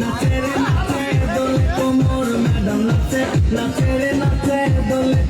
নাচে রে নাচে দোলে তো মোর ম্যাডাম নাচে নাচে নাচে দোলে